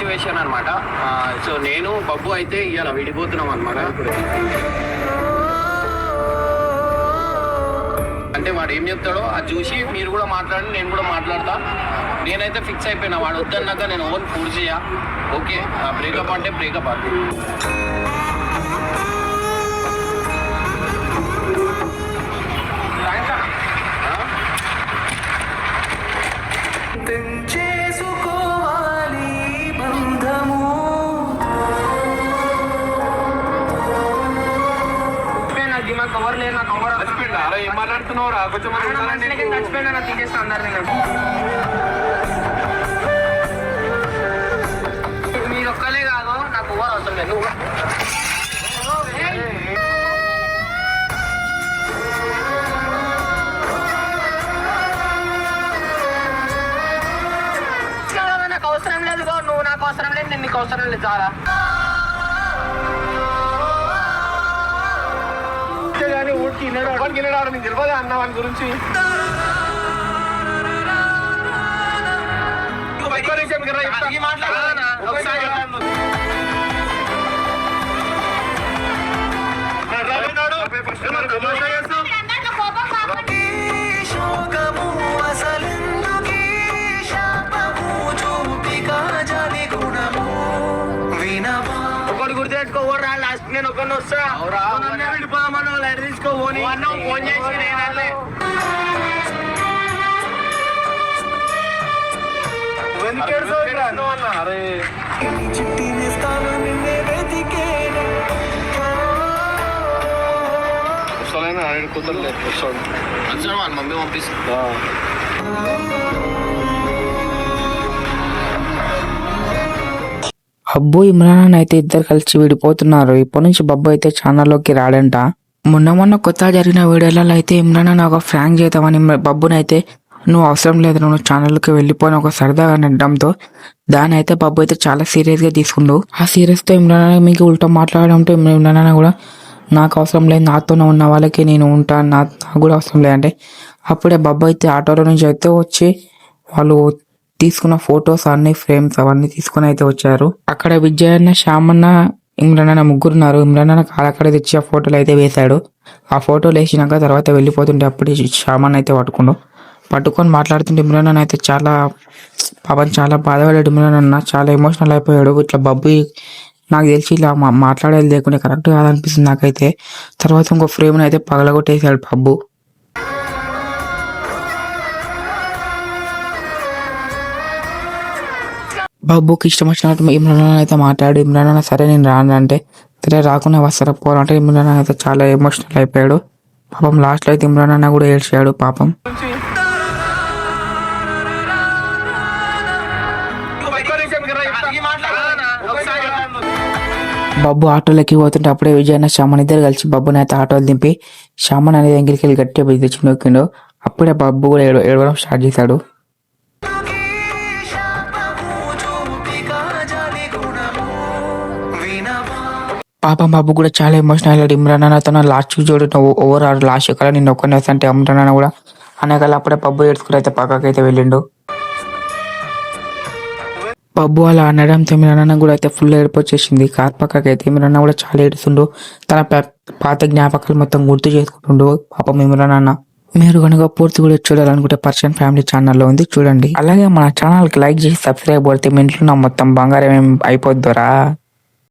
Situation అనమాట so నేను బబ్బు అయితే ఇవాళ విడిపోతున్నాం అనమాట అంటే వాడు ఏం చెప్తాడో అది చూసి మీరు కూడా మాట్లాడండి నేను కూడా మాట్లాడతా. నేనైతే ఫిక్స్ అయిపోయినా వాడు వద్దన్నాక నేను ఓన్ పూర్తి చేయ. ఓకే? బ్రేకప్ అంటే బ్రేకప్ అది. ఏం మాట్లాడుతున్నావు రా కొంచెం. చచ్చిపోయినా తీసేస్తా అన్నారు నేను మీరు ఒక్కలే కాదు నాకు ఓవర్ అవసరం లేదు నాకు అవసరం లేదు. నువ్వు నాకు అవసరం లేదు నేను నీకు అవసరం లేదు చాలా కానీ ఊరికి వినడు వాడికి వినడు నీకు తెలియదా అన్న వాని గురించి ఒక్క రా లాస్ట్ నేను ఒకరిని వస్తా. వాళ్ళు ఎడ తీసుకో ఫోన్ చేసి నేను అనలే. ఎందుకు ఏడుస్తావు ఇక్కడ? నువ్వు హబ్బు ఇమ్రాన్ అయితే ఇద్దరు కలిసి విడిపోతున్నారు. ఇప్పటి నుంచి బబ్బు అయితే ఛానల్లోకి రాడంట. మొన్న మొన్న కొత్త జరిగిన వీడియోలలో అయితే ఇమ్రాన్ అన్న ఒక ఫ్రాంక్ చేద్దామని బబ్బునైతే నువ్వు అవసరం లేదు నువ్వు ఛానల్కి వెళ్ళిపోయిన ఒక సరదాగా అనడంతో దాని అయితే బబ్బు అయితే చాలా సీరియస్గా తీసుకుండు. ఆ సీరియస్తో ఇమ్రాన్ మీకు ఉల్టా మాట్లాడడంతో ఇమ్రాన్ కూడా నాకు అవసరం లేదు నాతోనే ఉన్న వాళ్ళకి నేను ఉంటాను నా నాకు కూడా అవసరం లేదంటే అప్పుడే బబ్బు అయితే ఆటోలో నుంచి అయితే వచ్చి వాళ్ళు తీసుకున్న ఫొటోస్ అన్ని ఫ్రేమ్స్ అవన్నీ తీసుకొని అయితే వచ్చారు. అక్కడ విజయ్ అన్న శ్యామ్ ఇమ్రాన్ అన్న ముగ్గురు ఉన్నారు ఇమ్రాన్ అన్న కాలక్కడ తెచ్చి ఆ ఫోటోలు అయితే వేశాడు. ఆ ఫోటోలు వేసినాక తర్వాత వెళ్ళిపోతుంటే అప్పుడే శ్యామ్ అయితే పట్టుకుండు పట్టుకొని మాట్లాడుతుంటే ఇమ్రాన్ అన్న అయితే చాలా పాపం చాలా బాధపడాడు ఇమ్రాన్ అన్న చాలా ఎమోషనల్ అయిపోయాడు. ఇట్లా బబ్బు నాకు తెలిసి ఇలా మాట్లాడేది లేకుండా కరెక్ట్ కాదనిపిస్తుంది నాకైతే. తర్వాత ఇంకో ఫ్రేమ్ అయితే పగలగొట్టేసాడు బబ్బు బాబుకి ఇష్టం వచ్చినట్టు ఇమ్రాన్ అన్న అయితే మాట్లాడు. ఇమ్రాన్ అన్న సరే నేను రాను అంటే సరే రాకుండా వస్తారా? పోవాలంటే ఇమ్రాన్ అన్న అయితే చాలా ఎమోషనల్ అయిపోయాడు. పాపం లాస్ట్లో అయితే ఇమ్రాన్ అన్న కూడా ఏడ్చాడు పాపం. బబ్బు ఆటోలోకి పోతుంటే అప్పుడే విజయ్ అన్న శ్యామన్ ఇద్దరు కలిసి బబ్బుని అయితే ఆటోలు దింపి శ్యామన్ అనేది ఎంగిలికి వెళ్ళి గట్టిగా బిగించి నొక్కిండు అప్పుడే బబ్బు కూడా ఏడవడం స్టార్ట్ చేశాడు. పాపం బాబు కూడా చాలా ఎమోషనల్ అయ్యాడు. ఇమ్రాన్ అన్న తన లాస్ట్ చూడు ఓవర్ ఆర్ లాస్ట్ కల నిన్న ఒక్కనే అంటే ఇమ్రాన్ అన్న కూడా. అనగల అప్పుడే పబ్బు ఎడుచుకుని అయితే పక్కకి అయితే వెళ్ళిండు. పబ్బు అలా అనడంతో ఇమ్రాన్ అన్న కూడా అయితే ఫుల్ ఏడుపు కార్ పక్కకి అయితే ఇమ్రాన్ అన్న కూడా చాలా ఏడుస్తుండు. తన పాత జ్ఞాపకాలు మొత్తం గుర్తు చేసుకుంటుండు పాపం ఇమ్రాన్ అన్న. మీరు కనుక పూర్తి కూడా చూడాలనుకుంటే పర్సన్ ఫ్యామిలీ ఛానల్లో ఉంది చూడండి. అలాగే మన ఛానల్కి లైక్ చేసి సబ్స్క్రైబ్ కొడితే మీ ఇంట్లో మొత్తం బంగారం ఏం అయిపోద్దురా